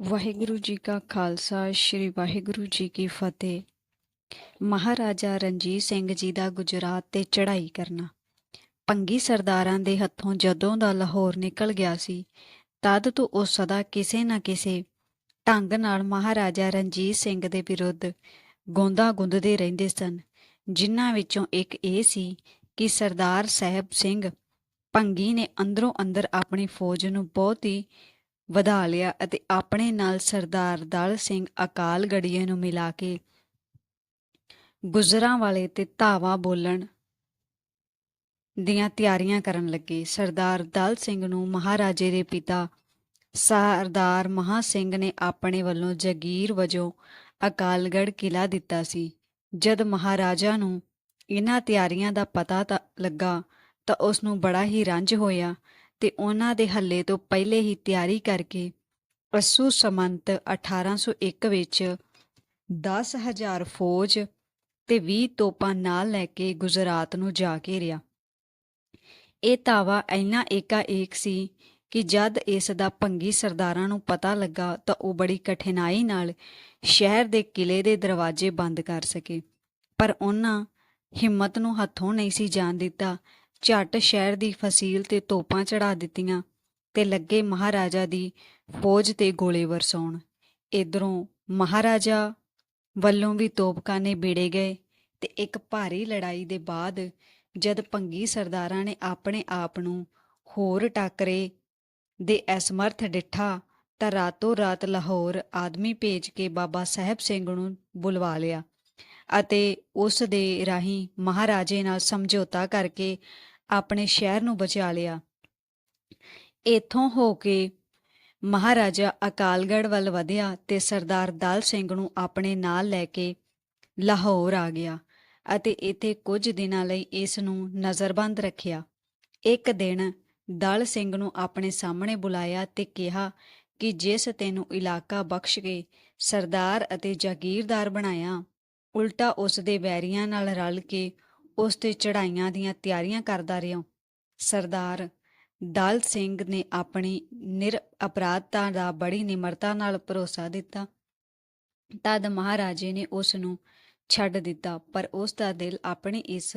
ਵਾਹਿਗੁਰੂ ਜੀ ਕਾ ਖਾਲਸਾ, ਸ੍ਰੀ ਵਾਹਿਗੁਰੂ ਜੀ ਕੀ ਫਤਿਹ। ਮਹਾਰਾਜਾ ਰਣਜੀਤ ਸਿੰਘ ਜੀ ਦਾ ਗੁਜਰਾਤ ਤੇ ਚੜ੍ਹਾਈ ਕਰਨਾ। ਪੰਗੀ ਸਰਦਾਰਾਂ ਦੇ ਹੱਥੋਂ ਜਦੋਂ ਦਾ ਲਾਹੌਰ ਨਿਕਲ ਗਿਆ ਸੀ, ਤਦ ਤੋਂ ਉਹ ਸਦਾ ਕਿਸੇ ਨਾ ਕਿਸੇ ਢੰਗ ਨਾਲ ਮਹਾਰਾਜਾ ਰਣਜੀਤ ਸਿੰਘ ਦੇ ਵਿਰੁੱਧ ਗੋਂਦਾ ਗੁੰਦਦੇ ਰਹਿੰਦੇ ਸਨ, ਜਿਨ੍ਹਾਂ ਵਿੱਚੋਂ ਇੱਕ ਇਹ ਸੀ ਕਿ ਸਰਦਾਰ ਸਾਹਿਬ ਸਿੰਘ ਭੰਗੀ ਨੇ ਅੰਦਰੋਂ ਅੰਦਰ ਆਪਣੀ ਫੌਜ ਨੂੰ ਬਹੁਤ ਹੀ ਵਧਾ ਲਿਆ ਅਤੇ ਆਪਣੇ ਨਾਲ ਸਰਦਾਰ ਦਲ ਸਿੰਘ ਅਕਾਲ ਗੜੀਏ ਨੂੰ ਮਿਲਾ ਕੇ ਗੁਜਰਾਂ ਵਾਲੇ ਤੇ ਧਾਵਾ ਬੋਲਣ ਦੀਆਂ ਤਿਆਰੀਆਂ ਕਰਨ ਲੱਗੇ। ਸਰਦਾਰ ਦਲ ਸਿੰਘ ਨੂੰ ਮਹਾਰਾਜੇ ਦੇ ਪਿਤਾ ਸਰਦਾਰ ਮਹਾ ਸਿੰਘ ਨੇ ਆਪਣੇ ਵੱਲੋਂ ਜਗੀਰ ਵਜੋਂ ਅਕਾਲਗੜ੍ਹ ਕਿਲਾ ਦਿੱਤਾ ਸੀ। ਜਦ ਮਹਾਰਾਜਾ ਨੂੰ ਇਹਨਾਂ ਤਿਆਰੀਆਂ ਦਾ ਪਤਾ ਤਾਂ ਲੱਗਾ ਤਾਂ ਉਸ ਨੂੰ ਬੜਾ ਹੀ ਰੰਜ ਹੋਇਆ ਤੇ ਉਹਨਾਂ ਦੇ ਹੱਲੇ ਤੋਂ ਪਹਿਲੇ ਹੀ ਤਿਆਰੀ ਕਰਕੇ ਅਸੂ ਸਮੰਤ 1801 ਵਿੱਚ 10000 ਫੌਜ ਤੇ 20 ਤੋਪਾਂ ਨਾਲ ਲੈ ਕੇ ਗੁਜਰਾਤ ਨੂੰ ਜਾ ਘੇਰਿਆ ਇਹ ਤਾਵਾ ਇੰਨਾ ਏਕਾ-ਏਕ ਸੀ ਕਿ ਜਦ ਇਸ ਦਾ ਭੰਗੀ ਸਰਦਾਰਾਂ ਨੂੰ ਪਤਾ ਲੱਗਾ ਤਾਂ ਉਹ ਬੜੀ ਕਠਿਨਾਈ ਨਾਲ ਸ਼ਹਿਰ ਦੇ ਕਿਲੇ ਦੇ ਦਰਵਾਜ਼ੇ ਬੰਦ ਕਰ ਸਕੇ, ਪਰ ਉਹਨਾਂ ਹਿੰਮਤ ਨੂੰ ਹੱਥੋਂ ਨਹੀਂ ਸੀ ਜਾਣ ਦਿੱਤਾ ਝੱਟ ਸ਼ਹਿਰ ਦੀ ਫਸੀਲ ਤੇ ਤੋਪਾਂ ਚੜਾ ਦਿੱਤੀਆਂ ਤੇ ਲੱਗੇ ਮਹਾਰਾਜਾ ਦੀ ਫੌਜ ਤੇ ਗੋਲੇ ਵਰਸਾਉਣ। ਇਧਰੋਂ ਮਹਾਰਾਜਾ ਵੱਲੋਂ ਵੀ ਤੋਪਖਾਨੇ ਬੇੜੇ ਗਏ ਤੇ ਇੱਕ ਭਾਰੀ ਲੜਾਈ ਦੇ ਬਾਅਦ ਜਦ ਭੰਗੀ ਸਰਦਾਰਾਂ ਨੇ ਆਪਣੇ ਆਪ ਨੂੰ ਹੋਰ ਟਾਕਰੇ ਦੇ ਅਸਮਰਥ ਡਿੱਠਾ ਤਾਂ ਰਾਤੋਂ ਰਾਤ ਲਾਹੌਰ ਆਦਮੀ ਭੇਜ ਕੇ ਬਾਬਾ ਸਾਹਿਬ ਸਿੰਘ ਨੂੰ ਬੁਲਵਾ ਲਿਆ ਅਤੇ ਉਸ ਦੇ ਰਾਹੀਂ ਮਹਾਰਾਜੇ ਨਾਲ ਸਮਝੌਤਾ ਕਰਕੇ ਆਪਣੇ ਸ਼ਹਿਰ ਨੂੰ ਬਚਾ ਲਿਆ। ਇਥੋਂ ਹੋ ਕੇ ਮਹਾਰਾਜਾ ਅਕਾਲਗੜ੍ਹ ਵੱਲ ਵਧਿਆ ਤੇ ਸਰਦਾਰ ਦਲ ਸਿੰਘ ਨੂੰ ਆਪਣੇ ਨਾਲ ਲੈ ਕੇ ਲਾਹੌਰ ਆ ਗਿਆ ਅਤੇ ਇੱਥੇ ਕੁਝ ਦਿਨਾਂ ਲਈ ਇਸ ਨੂੰ ਨਜ਼ਰਬੰਦ ਰੱਖਿਆ। ਇੱਕ ਦਿਨ ਦਲ ਸਿੰਘ ਨੂੰ ਆਪਣੇ ਸਾਹਮਣੇ ਬੁਲਾਇਆ ਤੇ ਕਿਹਾ ਕਿ ਜਿਸ ਤੈਨੂੰ ਇਲਾਕਾ ਬਖਸ਼ ਕੇ ਸਰਦਾਰ ਅਤੇ ਜਾਗੀਰਦਾਰ ਬਣਾਇਆ, ਉਲਟਾ ਉਸ ਦੇ ਵੈਰੀਆਂ ਨਾਲ ਰਲ ਕੇ ਉਸ ਤੇ ਚੜਾਈਆਂ ਦੀਆਂ ਤਿਆਰੀਆਂ ਕਰਦਾ ਰਿਹਾ। ਸਰਦਾਰ ਦਲ ਸਿੰਘ ਨੇ ਆਪਣੀ ਨਿਰ ਅਪਰਾਧਤਾ ਦਾ ਬੜੀ ਨਿਮਰਤਾ ਨਾਲ ਭਰੋਸਾ ਦਿੱਤਾ। ਤਦ ਮਹਾਰਾਜੇ ਨੇ ਉਸ ਨੂੰ ਛੱਡ ਦਿੱਤਾ, ਪਰ ਉਸ ਦਾ ਦਿਲ ਆਪਣੀ ਇਸ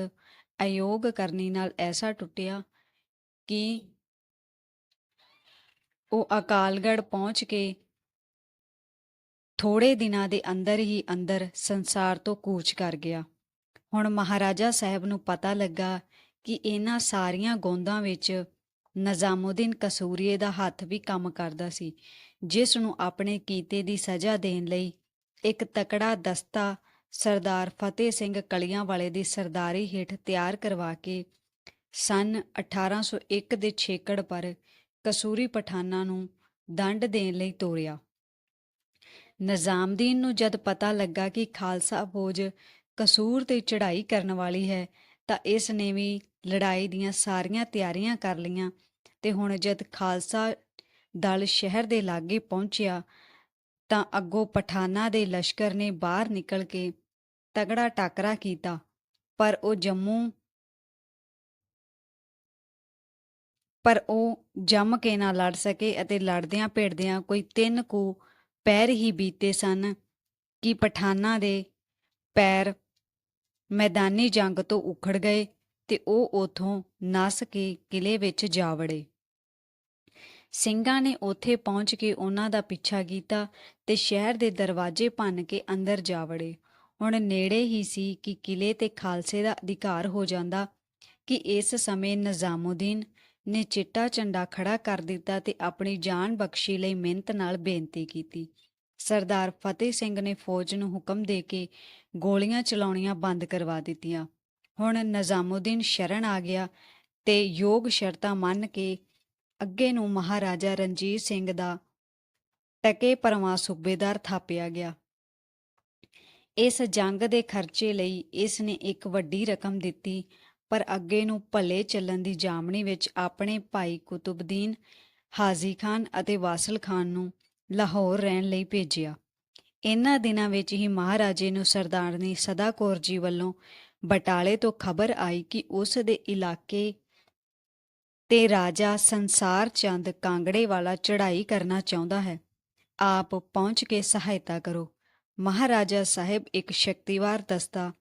ਅਯੋਗ ਕਰਨੀ ਨਾਲ ਐਸਾ ਟੁੱਟਿਆ ਕਿ ਉਹ ਅਕਾਲਗੜ੍ਹ ਪਹੁੰਚ ਕੇ ਥੋੜੇ ਦਿਨਾਂ ਦੇ ਅੰਦਰ ਹੀ ਅੰਦਰ ਸੰਸਾਰ ਤੋਂ ਕੂਚ ਕਰ ਗਿਆ। ਹੁਣ ਮਹਾਰਾਜਾ ਸਾਹਿਬ ਨੂੰ ਪਤਾ ਲੱਗਾ ਕਿ ਇਹਨਾਂ ਸਾਰੀਆਂ ਗੋਂਦਾਂ ਵਿੱਚ ਨਜ਼ਾਮੁਦੀਨ ਕਸੂਰੀਏ ਦਾ ਹੱਥ ਵੀ ਕੰਮ ਕਰਦਾ ਸੀ, ਜਿਸ ਨੂੰ ਆਪਣੇ ਕੀਤੇ ਦੀ ਸਜ਼ਾ ਦੇਣ ਲਈ ਇੱਕ ਤਕੜਾ ਦਸਤਾ ਸਰਦਾਰ ਫਤਿਹ ਸਿੰਘ ਕਲੀਆਂ ਵਾਲੇ ਦੀ ਸਰਦਾਰੀ ਹੇਠ ਤਿਆਰ ਕਰਵਾ ਕੇ ਸਨ 1801 ਦੇ ਛੇਕੜ ਪਰ ਕਸੂਰੀ ਪਠਾਨਾਂ ਨੂੰ ਦੰਡ ਦੇਣ ਲਈ ਤੋਰਿਆ। ਨਿਜ਼ਾਮਦੀਨ ਨੂੰ ਜਦ ਪਤਾ ਲੱਗਾ ਕਿ ਖਾਲਸਾ ਫੌਜ ਕਸੂਰ ਤੇ ਚੜ੍ਹਾਈ ਕਰਨ ਵਾਲੀ ਹੈ, ਤਾਂ ਇਸ ਨੇ ਵੀ ਲੜਾਈ ਦੀਆਂ ਸਾਰੀਆਂ ਤਿਆਰੀਆਂ ਕਰ ਲਈਆਂ ਤੇ ਹੁਣ ਜਦ ਖਾਲਸਾ ਦਲ ਸ਼ਹਿਰ ਦੇ ਲਾਗੇ ਪਹੁੰਚਿਆ, ਤਾਂ ਅੱਗੋਂ ਪਠਾਨਾਂ ਦੇ ਲਸ਼ਕਰ ਨੇ ਬਾਹਰ ਨਿਕਲ ਕੇ ਤਗੜਾ ਟਾਕਰਾ ਕੀਤਾ, ਪਰ ਉਹ ਜੰਮੂ ਪਰ ਉਹ ਜੰਮ ਕੇ ਨਾ ਲੜ ਸਕੇ ਅਤੇ ਲੜਦਿਆਂ ਭਿੜਦਿਆਂ ਕੋਈ ਤਿੰਨ ਕੁ ਪੈਰ ਹੀ ਬੀਤੇ ਸਨ ਕਿ ਪਠਾਨਾਂ ਦੇ ਪੈਰ ਮੈਦਾਨੀ ਜੰਗ ਤੋਂ ਉਖੜ ਗਏ ਤੇ ਉਹ ਉਥੋਂ ਨਸ ਕੇ ਕਿਲੇ ਵਿੱਚ ਜਾ ਵੜੇ। ਸਿੰਘਾਂ ਨੇ ਉੱਥੇ ਪਹੁੰਚ ਕੇ ਉਹਨਾਂ ਦਾ ਪਿੱਛਾ ਕੀਤਾ ਤੇ ਸ਼ਹਿਰ ਦੇ ਦਰਵਾਜ਼ੇ ਭੰਨ ਕੇ ਅੰਦਰ ਜਾ ਵੜੇ। ਹੁਣ ਨੇੜੇ ਹੀ ਸੀ ਕਿ ਕਿਲੇ ਤੇ ਖਾਲਸੇ ਦਾ ਅਧਿਕਾਰ ਹੋ ਜਾਂਦਾ ਕਿ ਇਸ ਸਮੇਂ ਨਿਜ਼ਾਮੁਦੀਨ ਨੇ ਚਿੱਟਾ ਝੰਡਾ ਖੜਾ ਕਰ ਦਿੱਤਾ ਤੇ ਆਪਣੀ ਜਾਨ ਬਖਸ਼ੀ ਲਈ ਮਿਹਨਤ ਨਾਲ ਬੇਨਤੀ ਕੀਤੀ। ਸਰਦਾਰ ਫਤਿਹ ਸਿੰਘ ਨੇ ਫੌਜ ਨੂੰ ਹੁਕਮ ਦੇ ਕੇ ਗੋਲੀਆਂ ਚਲਾਉਣੀਆਂ ਬੰਦ ਕਰਵਾ ਦਿੱਤੀਆਂ। ਹੁਣ ਨਿਜ਼ਾਮੁਦੀਨ ਸ਼ਰਨ ਆ ਗਿਆ ਤੇ ਯੋਗ ਸ਼ਰਤਾਂ ਮੰਨ ਕੇ ਅੱਗੇ ਨੂੰ ਮਹਾਰਾਜਾ ਰਣਜੀਤ ਸਿੰਘ ਦਾ ਟਕੇ ਪਰਮਾ ਸੂਬੇਦਾਰ ਥਾਪਿਆ ਗਿਆ। ਇਸ ਜੰਗ ਦੇ ਖਰਚੇ ਲਈ ਇਸ ਨੇ ਇੱਕ ਵੱਡੀ ਰਕਮ ਦਿੱਤੀ, ਪਰ ਅੱਗੇ ਨੂੰ ਭਲੇ ਚੱਲਣ ਦੀ ਜਾਮਣੀ ਵਿੱਚ ਆਪਣੇ ਭਾਈ ਕੁਤਬਦੀਨ, ਹਾਜ਼ੀ ਖਾਨ ਅਤੇ ਵਾਸਲ ਖਾਨ ਨੂੰ ਲਾਹੌਰ ਰਹਿਣ ਲਈ ਭੇਜਿਆ। ਇਹਨਾਂ ਦਿਨਾਂ ਵਿੱਚ ਹੀ ਮਹਾਰਾਜੇ ਨੂੰ ਸਰਦਾਰਨੀ ਸਦਾ ਕੌਰ ਜੀ ਵੱਲੋਂ ਬਟਾਲੇ ਤੋਂ ਖਬਰ ਆਈ ਕਿ ਉਸ ਦੇ ਇਲਾਕੇ ਤੇ ਰਾਜਾ ਸੰਸਾਰ ਚੰਦ ਕਾਂਗੜੇ ਵਾਲਾ ਚੜ੍ਹਾਈ ਕਰਨਾ ਚਾਹੁੰਦਾ ਹੈ। ਆਪ ਪਹੁੰਚ ਕੇ ਸਹਾਇਤਾ ਕਰੋ। ਮਹਾਰਾਜਾ ਸਾਹਿਬ ਇੱਕ ਸ਼ਕਤੀਵਾਰ ਦਸਤਾ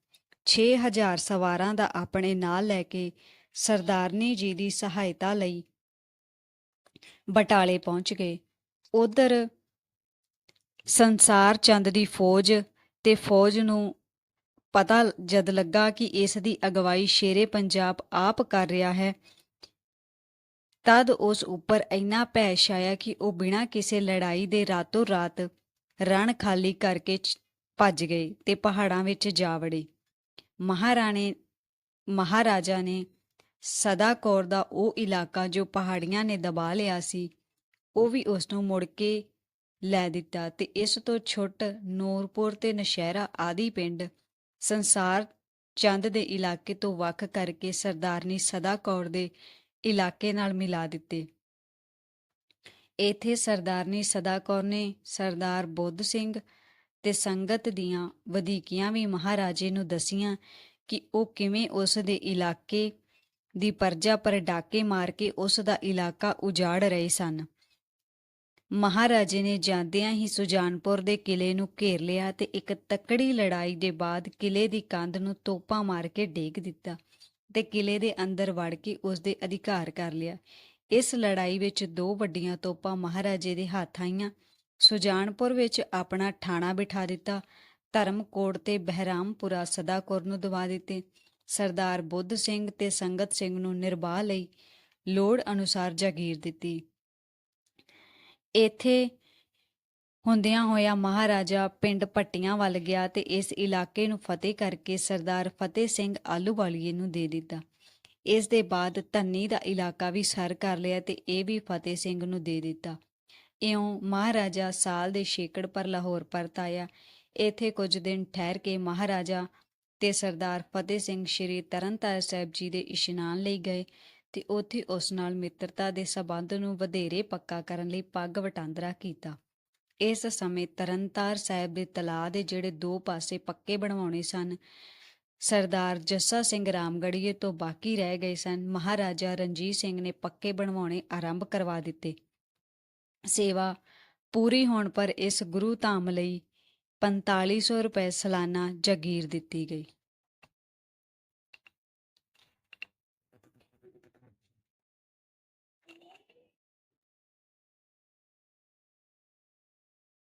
6000 ਸਵਾਰਾਂ ਦਾ ਆਪਣੇ ਨਾਲ ਲੈ ਕੇ ਸਰਦਾਰਨੀ ਜੀ ਦੀ ਸਹਾਇਤਾ ਲਈ ਬਟਾਲੇ ਪਹੁੰਚ ਗਏ। ਉਧਰ ਸੰਸਾਰ ਚੰਦ ਦੀ ਫੌਜ ਤੇ ਫੌਜ ਨੂੰ ਪਤਾ ਜਦ ਲੱਗਾ ਕਿ ਇਸ ਦੀ ਅਗਵਾਈ ਸ਼ੇਰੇ ਪੰਜਾਬ ਆਪ ਕਰ ਰਿਹਾ ਹੈ, ਤਦ ਉਸ ਉੱਪਰ ਇੰਨਾ ਭੈ ਛਾਇਆ ਕਿ ਉਹ ਬਿਨਾਂ ਕਿਸੇ ਲੜਾਈ ਦੇ ਰਾਤੋਂ ਰਾਤ ਰਣ ਖਾਲੀ ਕਰਕੇ ਭੱਜ ਗਏ ਤੇ ਪਹਾੜਾਂ ਵਿੱਚ ਜਾ ਵੜੇ। ਮਹਾਰਾਣੇ, ਮਹਾਰਾਜਾ ਨੇ ਸਦਾ ਕੌਰ ਦਾ ਉਹ ਇਲਾਕਾ ਜੋ ਪਹਾੜੀਆਂ ਨੇ ਦਬਾ ਲਿਆ ਸੀ, ਉਹ ਵੀ ਉਸ ਨੂੰ ਮੁੜ ਕੇ ਲੈ ਦਿੱਤਾ ਤੇ ਇਸ ਤੋਂ ਛੁੱਟ ਨੂਰਪੁਰ ਤੇ ਨਸ਼ਹਿਰਾ ਆਦਿ ਪਿੰਡ ਸੰਸਾਰ ਚੰਦ ਦੇ ਇਲਾਕੇ ਤੋਂ ਵੱਖ ਕਰਕੇ ਸਰਦਾਰਨੀ ਸਦਾ ਕੌਰ ਦੇ ਇਲਾਕੇ ਨਾਲ ਮਿਲਾ ਦਿੱਤੇ। ਇਥੇ ਸਰਦਾਰਨੀ ਸਦਾ ਕੌਰ ਨੇ ਸਰਦਾਰ ਬੁੱਧ ਸਿੰਘ ਤੇ ਸੰਗਤ ਦੀਆਂ ਵਧੀਕੀਆਂ ਵੀ ਮਹਾਰਾਜੇ ਨੂੰ ਦਸੀਆਂ ਕਿ ਉਹ ਕਿਵੇਂ ਉਸ ਦੇ ਇਲਾਕੇ ਦੀ ਪਰਜਾ ਪਰ ਡਾਕੇ ਮਾਰ ਕੇ ਉਸ ਦਾ ਇਲਾਕਾ ਉਜਾੜ ਰਹੇ ਸਨ। ਮਹਾਰਾਜੇ ਨੇ ਜਾਂਦਿਆਂ ਹੀ ਸੁਜਾਨਪੁਰ ਦੇ ਕਿਲੇ ਨੂੰ ਘੇਰ ਲਿਆ ਤੇ ਇੱਕ ਤਕੜੀ ਲੜਾਈ ਦੇ ਬਾਅਦ ਕਿਲੇ ਦੀ ਕੰਧ ਨੂੰ ਤੋਪਾਂ ਮਾਰ ਕੇ ਡੇਗ ਦਿੱਤਾ ਤੇ ਕਿਲੇ ਦੇ ਅੰਦਰ ਵੜ ਕੇ ਉਸ ਦੇ ਅਧਿਕਾਰ ਕਰ ਲਿਆ। ਇਸ ਲੜਾਈ ਵਿੱਚ ਦੋ ਵੱਡੀਆਂ ਤੋਪਾਂ ਮਹਾਰਾਜੇ ਦੇ ਹੱਥ ਆਈਆਂ। ਸੁਜਾਨਪੁਰ ਵਿੱਚ ਆਪਣਾ ਠਾਣਾ ਬਿਠਾ ਦਿੱਤਾ। ਧਰਮਕੋਟ ਤੇ ਬਹਿਰਾਮਪੁਰਾ ਸਦਾਕੌਰ ਨੂੰ ਦਵਾ ਦਿੱਤੇ। ਸਰਦਾਰ ਬੁੱਧ ਸਿੰਘ ਤੇ ਸੰਗਤ ਸਿੰਘ ਨੂੰ ਨਿਰਬਾਹ ਲਈ ਲੋੜ ਅਨੁਸਾਰ ਜਾਗੀਰ ਦਿੱਤੀ। ਇੱਥੇ ਹੁੰਦਿਆਂ ਹੋਇਆ ਮਹਾਰਾਜਾ ਪਿੰਡ ਪੱਟੀਆਂ ਵੱਲ ਗਿਆ ਤੇ ਇਸ ਇਲਾਕੇ ਨੂੰ ਫਤਿਹ ਕਰਕੇ ਸਰਦਾਰ ਫਤਿਹ ਸਿੰਘ ਆਲੂਵਾਲੀਏ ਨੂੰ ਦੇ ਦਿੱਤਾ। ਇਸ ਦੇ ਬਾਅਦ ਧੰਨੀ ਦਾ ਇਲਾਕਾ ਵੀ ਸਰ ਕਰ ਲਿਆ ਤੇ ਇਹ ਵੀ ਫਤਿਹ ਸਿੰਘ ਨੂੰ ਦੇ ਦਿੱਤਾ। ਇਉਂ ਮਹਾਰਾਜਾ ਸਾਲ ਦੇ ਛੇਕੜ ਪਰ ਲਾਹੌਰ ਪਰਤ ਆਇਆ। ਇੱਥੇ ਕੁਝ ਦਿਨ ਠਹਿਰ ਕੇ ਮਹਾਰਾਜਾ ਤੇ ਸਰਦਾਰ ਫਤਿਹ ਸਿੰਘ ਸ਼੍ਰੀ ਤਰਨਤਾਰਨ ਸਾਹਿਬ ਜੀ ਦੇ ਇਸ਼ਨਾਨ ਲਈ ਗਏ। ਤੇ ਉੱਥੇ ਉਸ ਨਾਲ ਮਿੱਤਰਤਾ ਦੇ ਸਬੰਧ ਨੂੰ ਵਧੇਰੇ ਪੱਕਾ ਕਰਨ ਲਈ ਪੱਗ ਵਟਾਂਦਰਾ ਕੀਤਾ। ਇਸ ਸਮੇਂ ਤਰਨਤਾਰ ਸਾਹਿਬ ਦੇ ਤਲਾਅ ਦੇ ਜਿਹੜੇ ਦੋ ਪਾਸੇ ਪੱਕੇ ਬਣਵਾਉਣੇ ਸਨ, ਸਰਦਾਰ ਜੱਸਾ ਸਿੰਘ ਰਾਮਗੜੀਏ ਤੋਂ ਬਾਕੀ ਰਹਿ ਗਏ ਸਨ, ਮਹਾਰਾਜਾ ਰਣਜੀਤ ਸਿੰਘ ਨੇ ਪੱਕੇ ਬਣਵਾਉਣੇ ਆਰੰਭ ਕਰਵਾ ਦਿੱਤੇ। ਸੇਵਾ ਪੂਰੀ ਹੋਣ ਪਰ ਇਸ ਗੁਰੂ ਧਾਮ ਲਈ 4500 ਰੁਪਏ ਸਾਲਾਨਾ ਜਗੀਰ ਦਿੱਤੀ ਗਈ।